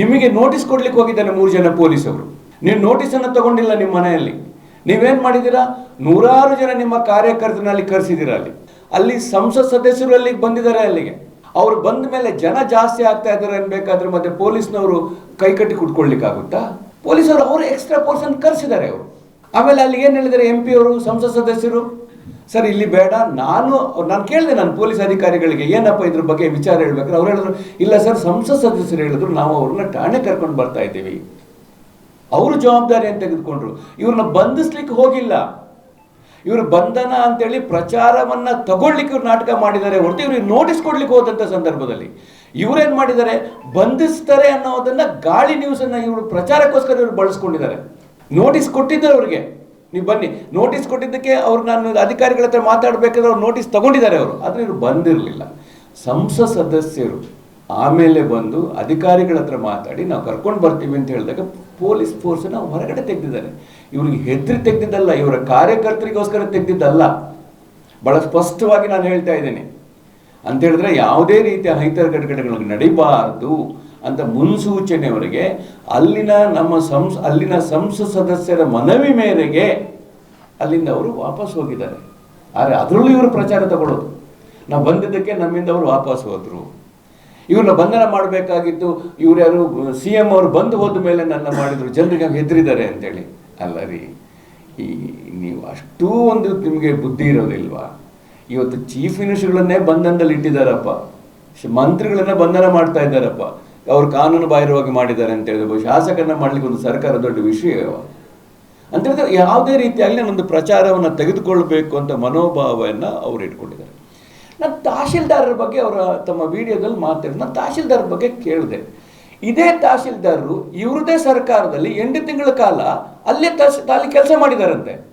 ನಿಮಗೆ ನೋಟಿಸ್ ಕೊಡ್ಲಿಕ್ಕೆ ಹೋಗಿದ್ದಾನೆ ಮೂರು ಜನ ಪೊಲೀಸರು ನೀವು ನೋಟಿಸನ್ನು ತಗೊಂಡಿಲ್ಲ ನಿಮ್ಮ ಮನೆಯಲ್ಲಿ. ನೀವೇನ್ ಮಾಡಿದ್ದೀರಾ? ನೂರಾರು ಜನ ನಿಮ್ಮ ಕಾರ್ಯಕರ್ತನಲ್ಲಿ ಕರೆಸಿದಿರ ಅಲ್ಲಿ. ಅಲ್ಲಿ ಸಂಸತ್ ಸದಸ್ಯರು ಅಲ್ಲಿಗೆ ಬಂದಿದ್ದಾರೆ ಅಲ್ಲಿಗೆ. ಅವ್ರು ಬಂದ ಮೇಲೆ ಜನ ಜಾಸ್ತಿ ಆಗ್ತಾ ಇದ್ದಾರೆ ಅನ್ಬೇಕಾದ್ರೆ ಮತ್ತೆ ಪೊಲೀಸ್ನವರು ಕೈಕಟ್ಟಿ ಕುಟ್ಕೊಳ್ಲಿಕ್ಕಾಗುತ್ತಾ ಪೊಲೀಸರು ಅವರು ಎಕ್ಸ್ಟ್ರಾ ಪರ್ಸನ್ ಕರೆಸಿದ್ದಾರೆ ಅವರು. ಆಮೇಲೆ ಅಲ್ಲಿ ಏನು ಹೇಳಿದ್ದಾರೆ ಎಂ ಪಿ ಅವರು, ಸಂಸತ್ ಸದಸ್ಯರು? ಸರ್, ಇಲ್ಲಿ ಬೇಡ, ನಾನು ನಾನು ಕೇಳಿದೆ ನಾನು ಪೊಲೀಸ್ ಅಧಿಕಾರಿಗಳಿಗೆ, ಏನಪ್ಪ ಇದ್ರ ಬಗ್ಗೆ ವಿಚಾರ ಹೇಳ್ಬೇಕಾದ್ರೆ ಅವ್ರು ಹೇಳಿದ್ರು, ಇಲ್ಲ ಸರ್, ಸಂಸತ್ ಸದಸ್ಯರು ಹೇಳಿದ್ರು, ನಾವು ಅವ್ರನ್ನ ಠಾಣೆ ಕರ್ಕೊಂಡು ಬರ್ತಾ ಇದ್ದೀವಿ. ಅವರು ಜವಾಬ್ದಾರಿಯನ್ನು ತೆಗೆದುಕೊಂಡ್ರು. ಇವ್ರನ್ನ ಬಂಧಿಸ್ಲಿಕ್ಕೆ ಹೋಗಿಲ್ಲ. ಇವರು ಬಂಧನ ಅಂತೇಳಿ ಪ್ರಚಾರವನ್ನ ತಗೊಳ್ಲಿಕ್ಕೆ ಇವ್ರು ನಾಟಕ ಮಾಡಿದ್ದಾರೆ, ಹೊರತು ಇವ್ರಿಗೆ ನೋಟಿಸ್ ಕೊಡ್ಲಿಕ್ಕೆ ಹೋದಂಥ ಸಂದರ್ಭದಲ್ಲಿ. ಇವ್ರೇನ್ ಮಾಡಿದ್ದಾರೆ? ಬಂಧಿಸ್ತಾರೆ ಅನ್ನೋದನ್ನ ಗಾಳಿ ನ್ಯೂಸ್ ಅನ್ನ ಇವರು ಪ್ರಚಾರಕ್ಕೋಸ್ಕರ ಇವರು ಬಳಸ್ಕೊಂಡಿದ್ದಾರೆ. ನೋಟಿಸ್ ಕೊಟ್ಟಿದ್ದಾರೆ ಅವ್ರಿಗೆ. ನೀವು ಬನ್ನಿ. ನೋಟಿಸ್ ಕೊಟ್ಟಿದ್ದಕ್ಕೆ ಅವ್ರು ನಾನು ಅಧಿಕಾರಿಗಳ ಹತ್ರ ಮಾತಾಡಬೇಕಾದ್ರೆ ಅವ್ರು ನೋಟಿಸ್ ತಗೊಂಡಿದ್ದಾರೆ ಅವರು. ಆದರೆ ಇವರು ಬಂದಿರಲಿಲ್ಲ. ಸಂಸತ್ ಸದಸ್ಯರು ಆಮೇಲೆ ಬಂದು ಅಧಿಕಾರಿಗಳ ಹತ್ರ ಮಾತಾಡಿ ನಾವು ಕರ್ಕೊಂಡು ಬರ್ತೀವಿ ಅಂತ ಹೇಳಿದಾಗ ಪೊಲೀಸ್ ಫೋರ್ಸನ್ನು ಹೊರಗಡೆ ತೆಗೆದಿದ್ದಾರೆ. ಇವ್ರಿಗೆ ಹೆದರಿ ತೆಗೆದಿದ್ದಲ್ಲ, ಇವರ ಕಾರ್ಯಕರ್ತರಿಗೋಸ್ಕರ ತೆಗೆದಿದ್ದಲ್ಲ. ಬಹಳ ಸ್ಪಷ್ಟವಾಗಿ ನಾನು ಹೇಳ್ತಾ ಇದ್ದೇನೆ. ಅಂತ ಹೇಳಿದ್ರೆ ಯಾವುದೇ ರೀತಿಯ ಹೈತರ ಘಟನೆಗಳು ನಡಿಬಾರದು. ಅಂತ ಮುನ್ಸೂಚನೆಯವರೆಗೆ ಅಲ್ಲಿನ ನಮ್ಮ ಸಂಸ್, ಅಲ್ಲಿನ ಸಂಸತ್ ಸದಸ್ಯರ ಮನವಿ ಮೇರೆಗೆ ಅಲ್ಲಿಂದ ಅವರು ವಾಪಸ್ ಹೋಗಿದ್ದಾರೆ. ಆದರೆ ಅದರಲ್ಲೂ ಇವರು ಪ್ರಚಾರ ತಗೊಳ್ಳೋದು. ನಾವು ಬಂದಿದ್ದಕ್ಕೆ ನಮ್ಮಿಂದ ಅವರು ವಾಪಸ್ ಹೋದರು. ಇವ್ರನ್ನ ಬಂಧನ ಮಾಡಬೇಕಾಗಿತ್ತು ಇವ್ರು ಯಾರು, ಸಿ ಎಂ ಅವರು ಬಂದು ಹೋದ ಮೇಲೆ ನನ್ನ ಮಾಡಿದ್ರು. ಜನರಿಗೆ ಹೆದರಿದ್ದಾರೆ ಅಂತೇಳಿ. ಅಲ್ಲ ರೀ, ಈ ನೀವು ಅಷ್ಟೂ ಒಂದು ನಿಮಗೆ ಬುದ್ಧಿ ಇರೋದಿಲ್ವಾ? ಇವತ್ತು ಚೀಫ್ ಮಿನಿಸ್ಟರ್ಗಳನ್ನೇ ಬಂಧನದಲ್ಲಿ ಇಟ್ಟಿದ್ದಾರಪ್ಪ ಮಂತ್ರಿಗಳನ್ನ ಬಂಧನ ಮಾಡ್ತಾ ಇದ್ದಾರಪ್ಪ. ಅವ್ರು ಕಾನೂನು ಬಾಹಿರವಾಗಿ ಮಾಡಿದ್ದಾರೆ ಅಂತ ಹೇಳಿದ್ರೆ ಶಾಸಕರನ್ನ ಮಾಡ್ಲಿಕ್ಕೆ ಒಂದು ಸರ್ಕಾರ ದೊಡ್ಡ ವಿಷಯ. ಅಂತ ಹೇಳಿದ್ರೆ ಯಾವುದೇ ರೀತಿಯಲ್ಲಿ ಒಂದು ಪ್ರಚಾರವನ್ನು ತೆಗೆದುಕೊಳ್ಬೇಕು ಅಂತ ಮನೋಭಾವವನ್ನು ಅವ್ರು ಇಟ್ಕೊಂಡಿದ್ದಾರೆ. ನಾನು ತಹಶೀಲ್ದಾರರ ಬಗ್ಗೆ ಅವರ ತಮ್ಮ ವಿಡಿಯೋದಲ್ಲಿ ಮಾತಾಡಿ ನಾನು ತಹಶೀಲ್ದಾರ್ ಬಗ್ಗೆ ಕೇಳಿದೆ. ಇದೇ ತಹಶೀಲ್ದಾರರು ಇವರದೇ ಸರ್ಕಾರದಲ್ಲಿ ಎಂಟು ತಿಂಗಳ ಕಾಲ ಅಲ್ಲೇ ತಹಶ್ ಅಲ್ಲಿ ಕೆಲಸ ಮಾಡಿದಾರಂತೆ.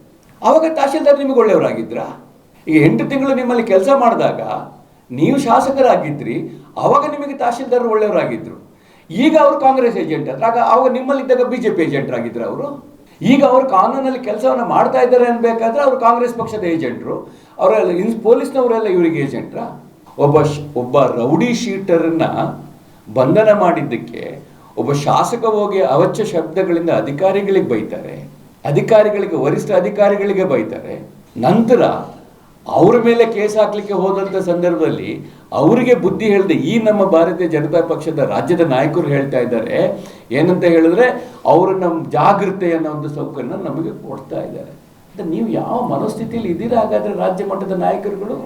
ಆವಾಗ ತಹಶೀಲ್ದಾರ್ ನಿಮಗೆ ಒಳ್ಳೆಯವರಾಗಿದ್ರಾ? ಈಗ ಎಂಟು ತಿಂಗಳು ನಿಮ್ಮಲ್ಲಿ ಕೆಲಸ ಮಾಡಿದಾಗ ನೀವು ಶಾಸಕರಾಗಿದ್ರಿ, ಅವಾಗ ನಿಮಗೆ ತಹಶೀಲ್ದಾರ್ ಒಳ್ಳೆಯವರಾಗಿದ್ರು. ಈಗ ಅವರು ಕಾಂಗ್ರೆಸ್ ಏಜೆಂಟ್ ಆದ್ರೆ. ಆಗ ಅವಾಗ ನಿಮ್ಮಲ್ಲಿದ್ದಾಗ ಬಿಜೆಪಿ ಏಜೆಂಟ್ ಆಗಿದ್ರು ಅವರು. ಈಗ ಅವರು ಕಾನೂನಲ್ಲಿ ಕೆಲಸವನ್ನು ಮಾಡ್ತಾ ಇದ್ದಾರೆ ಅನ್ಬೇಕಾದ್ರೆ ಅವರು ಕಾಂಗ್ರೆಸ್ ಪಕ್ಷದ ಏಜೆಂಟ್ರು ಅವರೆಲ್ಲ ಇನ್ ಪೊಲೀಸ್ನವರೆಲ್ಲ ಇವರಿಗೆ ಏಜೆಂಟ್ರಾ ಒಬ್ಬ ಒಬ್ಬ ರೌಡಿ ಶೀಟರನ್ನ ಬಂಧನ ಮಾಡಿದ್ದಕ್ಕೆ ಒಬ್ಬ ಶಾಸಕ ಹೋಗಿ ಅವಚ್ಯ ಶಬ್ದಗಳಿಂದ ಅಧಿಕಾರಿಗಳಿಗೆ ಬೈತಾರೆ. ಅಧಿಕಾರಿಗಳಿಗೆ, ವರಿಷ್ಠ ಅಧಿಕಾರಿಗಳಿಗೆ ಬೈತಾರೆ. ನಂತರ ಅವ್ರ ಮೇಲೆ ಕೇಸ್ ಹಾಕ್ಲಿಕ್ಕೆ ಹೋದಂಥ ಸಂದರ್ಭದಲ್ಲಿ ಅವರಿಗೆ ಬುದ್ಧಿ ಹೇಳಿದೆ ಈ ನಮ್ಮ ಭಾರತೀಯ ಜನತಾ ಪಕ್ಷದ ರಾಜ್ಯದ ನಾಯಕರು ಹೇಳ್ತಾ ಇದ್ದಾರೆ, ಏನಂತ ಹೇಳಿದ್ರೆ ಅವರು ನಮ್ಮ ಜಾಗೃತೆ ಅನ್ನೋ ಒಂದು ಸೌಕರ್ಯನ ನಮಗೆ ಕೊಡ್ತಾ ಇದ್ದಾರೆ. ನೀವು ಯಾವ ಮನಸ್ಥಿತಿಯಲ್ಲಿ ಇದ್ದೀರಾ ಹಾಗಾದ್ರೆ ರಾಜ್ಯ ಮಟ್ಟದ ನಾಯಕರುಗಳು?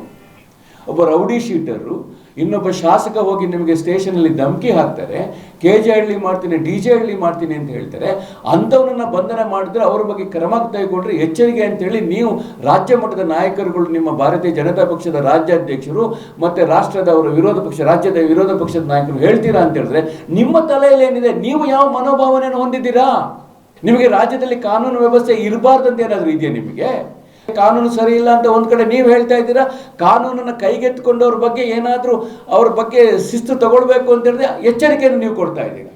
ಒಬ್ಬ ರೌಡಿ ಶೀಟರು, ಇನ್ನೊಬ್ಬ ಶಾಸಕ ಹೋಗಿ ನಿಮಗೆ ಸ್ಟೇಷನಲ್ಲಿ ಧಮಕಿ ಹಾಕ್ತಾರೆ, ಕೆ ಜೆ ಹಳ್ಳಿ ಮಾಡ್ತೀನಿ, ಡಿ ಜೆ ಹಳ್ಳಿ ಮಾಡ್ತೀನಿ ಅಂತ ಹೇಳ್ತಾರೆ. ಅಂಥವನನ್ನ ಬಂಧನ ಮಾಡಿದ್ರೆ ಅವ್ರ ಬಗ್ಗೆ ಕ್ರಮ ಕೈಗೊಂಡ್ರೆ ಎಚ್ಚರಿಕೆ ಅಂತೇಳಿ ನೀವು ರಾಜ್ಯ ಮಟ್ಟದ ನಾಯಕರುಗಳು, ನಿಮ್ಮ ಭಾರತೀಯ ಜನತಾ ಪಕ್ಷದ ರಾಜ್ಯಾಧ್ಯಕ್ಷರು ಮತ್ತೆ ರಾಷ್ಟ್ರದ ಅವರ ವಿರೋಧ ಪಕ್ಷ, ರಾಜ್ಯದ ವಿರೋಧ ಪಕ್ಷದ ನಾಯಕರು ಹೇಳ್ತೀರಾ ಅಂತ ಹೇಳಿದ್ರೆ, ನಿಮ್ಮ ತಲೆಯಲ್ಲಿ ಏನಿದೆ, ನೀವು ಯಾವ ಮನೋಭಾವನೆಯನ್ನು ಹೊಂದಿದ್ದೀರಾ? ನಿಮಗೆ ರಾಜ್ಯದಲ್ಲಿ ಕಾನೂನು ವ್ಯವಸ್ಥೆ ಇರಬಾರ್ದಂತ ಏನಾದರೂ ಇದೆಯಾ ನಿಮಗೆ? ಕಾನೂನು ಸರಿ ಇಲ್ಲ ಅಂತ ಒಂದ್ ಕಡೆ ನೀವು ಹೇಳ್ತಾ ಇದ್ದೀರಾ? ಕಾನೂನನ್ನ ಕೈಗೆತ್ತಿಕೊಂಡವ್ರ ಬಗ್ಗೆ ಏನಾದರೂ ಅವ್ರ ಬಗ್ಗೆ ಶಿಸ್ತು ತಗೊಳ್ಬೇಕು ಅಂತ ಹೇಳಿದ್ರೆ ಎಚ್ಚರಿಕೆಯನ್ನು ನೀವು ಕೊಡ್ತಾ ಇದ್ದೀರಾ?